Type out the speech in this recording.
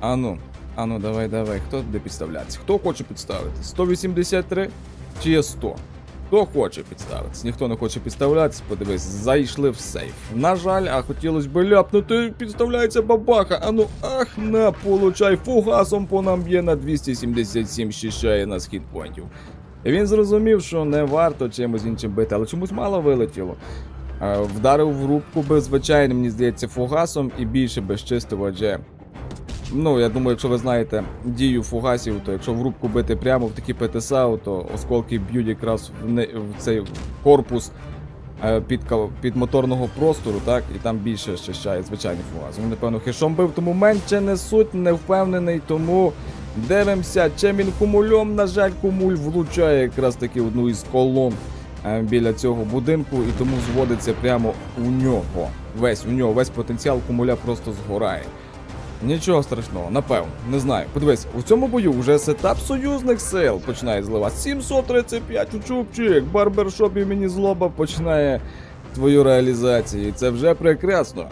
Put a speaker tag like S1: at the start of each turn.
S1: Ану, ану, давай, давай. Хто буде підставлятися? Хто хоче підставити? 183 чи є 100? Хто хоче підставитись? Ніхто не хоче підставлятися, подивись, зайшли в сейф. На жаль, а хотілося б ляпнути, підставляється бабаха. Ану, ах, на, получай, фугасом по нам б'є на 277 щищає на хітпойнтів. Він зрозумів, що не варто чимось іншим бити, але чомусь мало вилетіло. Вдарив в рубку би звичайним, мені здається, фугасом і більше би щистив, адже Ну, я думаю, якщо ви знаєте дію фугасів, то якщо в рубку бити прямо в такі ПТСА, то осколки б'ють якраз в, не, в цей корпус е, під, під моторного простору, так, і там більше щищає звичайний фугас. Він, напевно, хишом бив, тому менше несуть, не впевнений, тому дивимося, чим він кумульом, на жаль, кумуль влучає якраз таки одну із колон е, біля цього будинку, і тому зводиться прямо у нього. Весь у нього, весь потенціал кумуля просто згорає. Нічого страшного, напевно, не знаю. Подивись, у цьому бою вже сетап союзних сил починає зливати. 735 у чубчик, барбершоп імені злоба починає твою реалізацію. І це вже прекрасно.